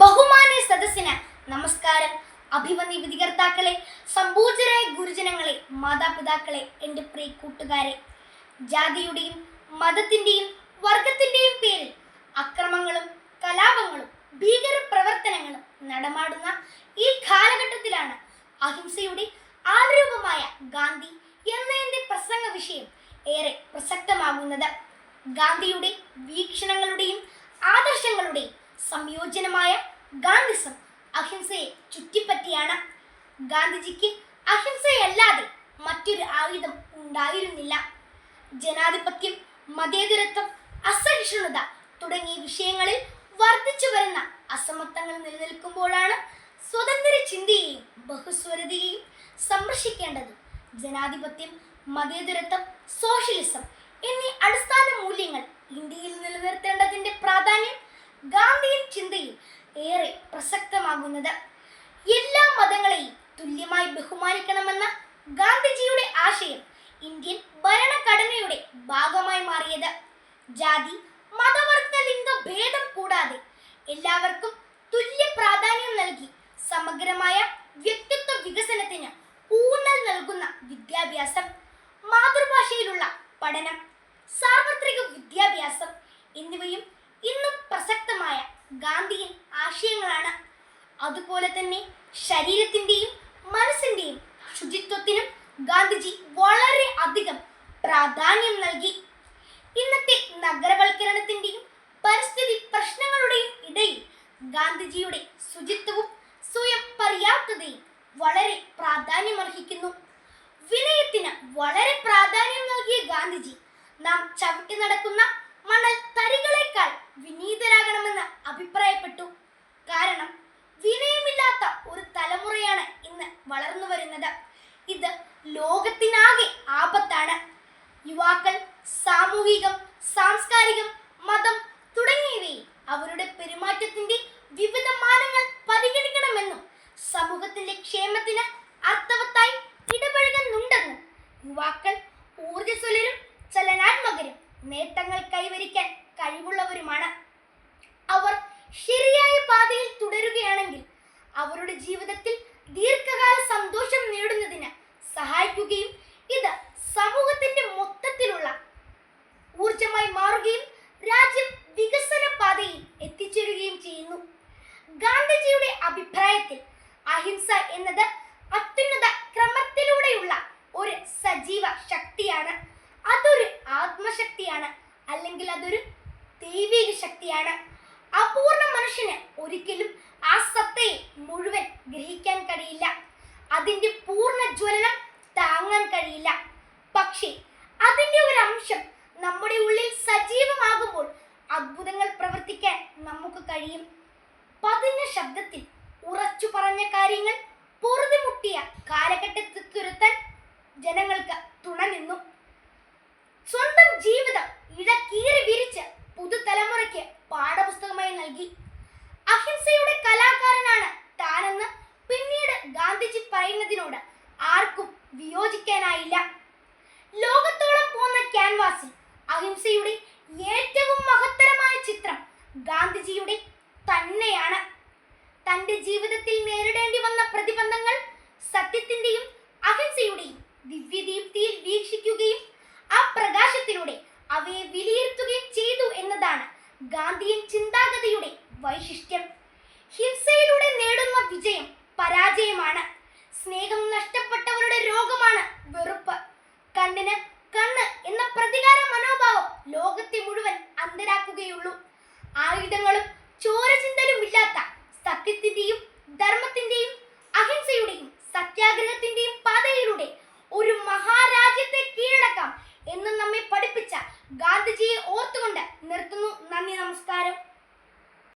ബഹുമാന്യ സദസ്സിന് നമസ്കാരം. അഭിമന്യ വിധികർത്താക്കളെ സമ്പൂജരായ ഗുരുജനങ്ങളെ മാതാപിതാക്കളെ എന്റെ പ്രിയ കൂട്ടുകാരെ. ജാതിയുടെയും മതത്തിന്റെയും വർഗത്തിന്റെയും പേരിൽ അക്രമങ്ങളും കലാപങ്ങളും ഭീകര പ്രവർത്തനങ്ങളും നടമാടുന്ന ഈ കാലഘട്ടത്തിലാണ് അഹിംസയുടെ ആൾരൂപമായ ഗാന്ധി എന്ന എന്റെ പ്രസംഗ വിഷയം ഏറെ പ്രസക്തമാകുന്നത്. ഗാന്ധിയുടെ വീക്ഷണങ്ങളുടെയും ആദർശങ്ങളുടെയും സംയോജനമായ ഗാന്ധിസം അഹിംസയെ ചുറ്റിപ്പറ്റിയാണ്. ഗാന്ധിജിക്ക് അഹിംസയല്ലാതെ മറ്റൊരു ആയുധം ഉണ്ടായിരുന്നില്ല. ജനാധിപത്യം മതേതരത്വം അസഹിഷ്ണുത തുടങ്ങിയ വിഷയങ്ങളിൽ വർദ്ധിച്ചു വരുന്ന അസമത്വങ്ങൾ നിലനിൽക്കുമ്പോഴാണ് സ്വതന്ത്ര ചിന്തയെയും ബഹുസ്വരതയെയും സംരക്ഷിക്കേണ്ടത്. ജനാധിപത്യം മതേതരത്വം സോഷ്യലിസം എന്നീ അടിസ്ഥാന മൂല്യങ്ങൾ ഇന്ത്യയിൽ നിലനിർത്തേണ്ടതിന്റെ പ്രാധാന്യം പ്രസക്തമാകുന്നത്. എല്ലാ മതങ്ങളെയും തുല്യമായി ബഹുമാനിക്കണമെന്ന ഗാന്ധിജിയുടെ ആശയം ഇന്ത്യൻ ഭരണഘടനയുടെ ഭാഗമായി മാറിയത്. ജാതി മതവർഗ ലിംഗ ഭേദം കൂടാതെ എല്ലാവർക്കും തുല്യ പ്രാധാന്യം നൽകി സമഗ്രമായ വ്യക്തിത്വ വികസനത്തിന് ഊന്നൽ നൽകുന്ന വിദ്യാഭ്യാസം മാതൃഭാഷയിലുള്ള പഠനം സാർവത്രിക വിദ്യാഭ്യാസം എന്നിവയും ഇന്നും പ്രസക്തമായ ഗാന്ധിയൻ ആശയങ്ങളാണ്. അതുപോലെ തന്നെ ശരീരത്തിന്റെയും മനസ്സിന്റെയും ശുചിത്വത്തിനും ഗാന്ധിജി വളരെ അധികം പ്രാധാന്യം നൽകി. ഇന്നത്തെ നഗരവൽക്കരണത്തിന്റെയും പരിസ്ഥിതി പ്രശ്നങ്ങളുടെയും ഇടയിൽ ഗാന്ധിജിയുടെ ശുചിത്വവും സ്വയം പര്യാപ്തതയും വളരെ പ്രാധാന്യമർഹിക്കുന്നു. വിനയത്തിന് വളരെ പ്രാധാന്യം നൽകിയ ഗാന്ധിജി നാം ചവിട്ടി നടക്കുന്ന മണൽ തരികളെക്കാൾ ലോകത്തിനാകെ ആപത്താണ്. യുവാക്കൾ സാമൂഹികം സാംസ്കാരികം മതം തുടങ്ങിയവയിൽ അവരുടെ പെരുമാറ്റത്തിന്റെ വിവിധ മാനങ്ങൾ പരിഗണിക്കണമെന്നും സമൂഹത്തിന്റെ ക്ഷേമത്തിന് അർത്ഥവത്തായി ഇടപഴകുന്നുണ്ടെന്നും യുവാക്കൾ ഊർജസ്വലരും ചലനാത്മകരും നേട്ടങ്ങൾ കൈവരിക്കാൻ കഴിവുള്ളവരുമാണ്. അവർ ശരിയായ പാതയിൽ തുടരുകയാണെങ്കിൽ അവരുടെ ജീവിതത്തിൽ ദീർഘകാല സന്തോഷം നേടുന്നതിന് സഹായിക്കുകയും ഇത് സമൂഹത്തിന്റെ മൊത്തത്തിലുള്ള ഊർജമായി മാറുകയും രാജ്യം വികസന പാതയിൽ എത്തിച്ചേരുകയും ചെയ്യുന്നു. ഗാന്ധിജിയുടെ അഭിപ്രായത്തിൽ അഹിംസ എന്നത് അത്യുന്നത ക്രമത്തിലൂടെയുള്ള ഒരു സജീവ ശക്തിയാണ്. അതൊരു ആത്മശക്തിയാണ് അല്ലെങ്കിൽ അതൊരു ദൈവിക ശക്തിയാണ്. അപൂർണ മനുഷ്യന് ഒരിക്കലും ആ സത്തയെ മുഴുവൻ ഗ്രഹിക്കാൻ കഴിയില്ല. അതിന്റെ പൂർണ നമുക്ക് കഴിയും. പതിഞ്ഞ ശബ്ദത്തിൽ ഉറച്ചു പറഞ്ഞ കാര്യങ്ങൾ പൊറുതിമുട്ടിയ കാലഘട്ടത്തിൽ തുരുത്താൻ ജനങ്ങൾക്ക് തുണ നിന്നു. സ്വന്തം ജീവിതം ഇഴക്കീറി വിരിച്ച് പുതുതലമുറയ്ക്ക് പാഠപുസ്തകമായി നൽകി. അഹിംസയുടെ കലാകാരനാണ് താനെന്ന് പിന്നീട് ഗാന്ധിജി പറയുന്നതിനോട് ആർക്കും വിയോജിക്കാനായില്ല. ലോകത്തോളം പോന്ന ക്യാൻവാസിൽ അഹിംസയുടെ ഏറ്റവും മഹത്തരമായ ചിത്രം ഗാന്ധിജിയുടെ തന്നെയാണ്. തന്റെ ജീവിതത്തിൽ നേരിടേണ്ടി വന്ന പ്രതിബന്ധങ്ങൾ സത്യത്തിന്റെയും അഹിംസയുടെയും ദിവ്യദീപ്തിയിൽ വീക്ഷിക്കുകയും ആ പ്രകാശത്തിലൂടെ അവയെ വിലയിരുത്തുകയും ചെയ്തു എന്നതാണ് ഗാന്ധിയൻ ചിന്താഗതിയുടെ വൈശിഷ്ട്യം. ഹിംസയിലൂടെ നേടുന്ന വിജയം പരാജയമാണ്. ആയുധങ്ങളും ചോരചിന്തലും ഇല്ലാത്ത സത്യത്തിന്റെയും ധർമ്മത്തിന്റെയും അഹിംസയുടെയും സത്യാഗ്രഹത്തിന്റെയും പാതയിലൂടെ